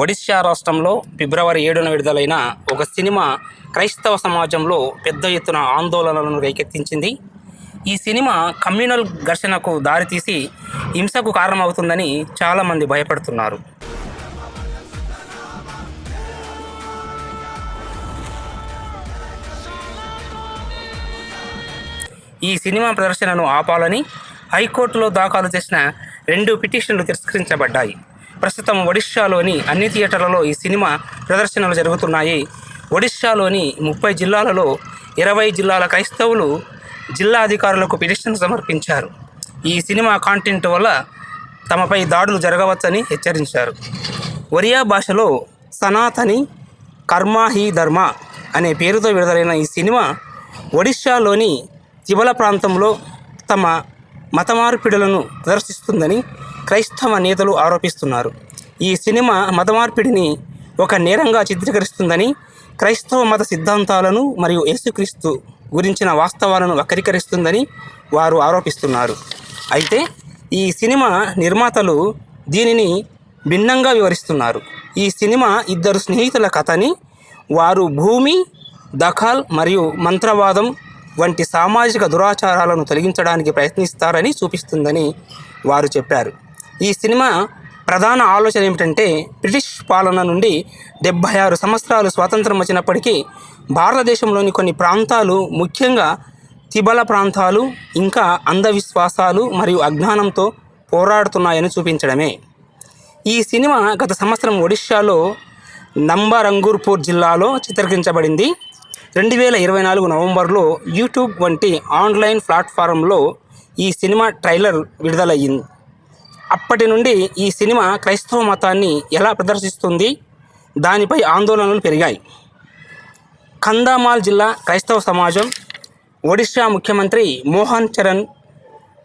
ఒడిశా రాష్ట్రంలో ఫిబ్రవరి ఏడున విడుదలైన ఒక సినిమా క్రైస్తవ సమాజంలో పెద్ద ఎత్తున ఆందోళనలను రేకెత్తించింది. ఈ సినిమా కమ్యూనల్ ఘర్షణకు దారితీసి హింసకు కారణమవుతుందని చాలామంది భయపడుతున్నారు. ఈ సినిమా ప్రదర్శనను ఆపాలని హైకోర్టులో దాఖలు చేసిన రెండు పిటిషన్లు తిరస్కరించబడ్డాయి. ప్రస్తుతం ఒడిశాలోని అన్ని థియేటర్లలో ఈ సినిమా ప్రదర్శనలు జరుగుతున్నాయి. ఒడిశాలోని ముప్పై జిల్లాలలో ఇరవై జిల్లాల క్రైస్తవులు జిల్లా అధికారులకు పిటిషన్ సమర్పించారు. ఈ సినిమా కాంటెంట్ వల్ల తమపై దాడులు జరగవచ్చని హెచ్చరించారు. ఒరియా భాషలో సనాతని కర్మా హీ ధర్మ అనే పేరుతో విడుదలైన ఈ సినిమా ఒడిశాలోని తిబల ప్రాంతంలో తమ మతమార్పిడులను ప్రదర్శిస్తుందని క్రైస్తవ నేతలు ఆరోపిస్తున్నారు. ఈ సినిమా మత మార్పిడిని ఒక నేరంగా చిత్రీకరిస్తుందని క్రైస్తవ మత సిద్ధాంతాలను మరియు యేసుక్రీస్తు గురించిన వాస్తవాలను వక్రీకరిస్తుందని వారు ఆరోపిస్తున్నారు. అయితే ఈ సినిమా నిర్మాతలు దీనిని భిన్నంగా వివరిస్తున్నారు. ఈ సినిమా ఇద్దరు స్నేహితుల కథని వారు భూమి దఖల్ మరియు మంత్రవాదం వంటి సామాజిక దురాచారాలను తొలగించడానికి ప్రయత్నిస్తారని చూపిస్తుందని వారు చెప్పారు. ఈ సినిమా ప్రధాన ఆలోచన ఏమిటంటే బ్రిటిష్ పాలన నుండి డెబ్భై ఆరు సంవత్సరాలు స్వాతంత్రం వచ్చినప్పటికీ భారతదేశంలోని కొన్ని ప్రాంతాలు ముఖ్యంగా తిబల ప్రాంతాలు ఇంకా అంధవిశ్వాసాలు మరియు అజ్ఞానంతో పోరాడుతున్నాయని చూపించడమే. ఈ సినిమా గత సంవత్సరం ఒడిశాలో నంబరంగూర్పూర్ జిల్లాలో చిత్రీకరించబడింది. రెండు వేల ఇరవై నాలుగు నవంబర్లో యూట్యూబ్ వంటి ఆన్లైన్ ప్లాట్ఫారంలో ఈ సినిమా ట్రైలర్ విడుదలయ్యింది. అప్పటి నుండి ఈ సినిమా క్రైస్తవ మతాన్ని ఎలా ప్రదర్శిస్తుంది? దానిపై ఆందోళనలు పెరిగాయి. కందామాల్ జిల్లా క్రైస్తవ సమాజం ఒడిశా ముఖ్యమంత్రి మోహన్ చరణ్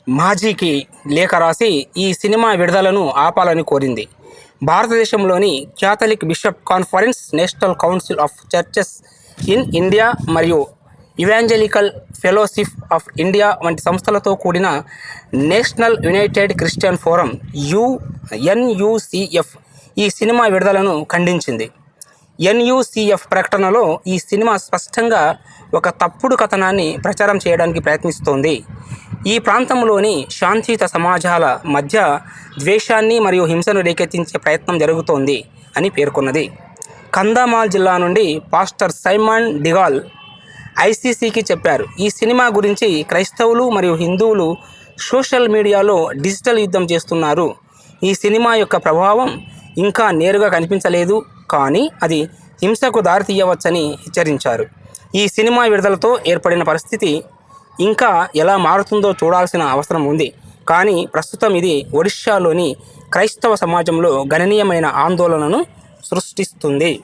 మాజీకి లేఖ రాసి ఈ సినిమా విడుదలను ఆపాలని కోరింది. భారతదేశంలోని Catholic bishop conference national council of churches in India మరియు ఇవాంజలికల్ ఫెలోషిప్ ఆఫ్ ఇండియా వంటి సంస్థలతో కూడిన national united Christian forum U NUCF ఈ సినిమా విడుదలను ఖండించింది. ఎన్యుసిఎఫ్ ప్రకటనలో ఈ సినిమా స్పష్టంగా ఒక తప్పుడు కథనాన్ని ప్రచారం చేయడానికి ప్రయత్నిస్తోంది. ఈ ప్రాంతంలోని శాంతియుత సమాజాల మధ్య ద్వేషాన్ని మరియు హింసను రేకెత్తించే ప్రయత్నం జరుగుతోంది అని పేర్కొన్నది. కందామాల్ జిల్లా నుండి పాస్టర్ సైమన్ డిగాల్ ఐసీసీకి చెప్పారు. ఈ సినిమా గురించి క్రైస్తవులు మరియు హిందువులు సోషల్ మీడియాలో డిజిటల్ యుద్ధం చేస్తున్నారు. ఈ సినిమా యొక్క ప్రభావం ఇంకా నేరుగా కనిపించలేదు కానీ అది హింసకు దారితీయవచ్చని హెచ్చరించారు. ఈ సినిమా విడుదలతో ఏర్పడిన పరిస్థితి ఇంకా ఎలా మారుతుందో చూడాల్సిన అవసరం ఉంది. కానీ ప్రస్తుతం ఇది ఒడిశాలోని క్రైస్తవ సమాజంలో గణనీయమైన ఆందోళనను సృష్టిస్తుంది.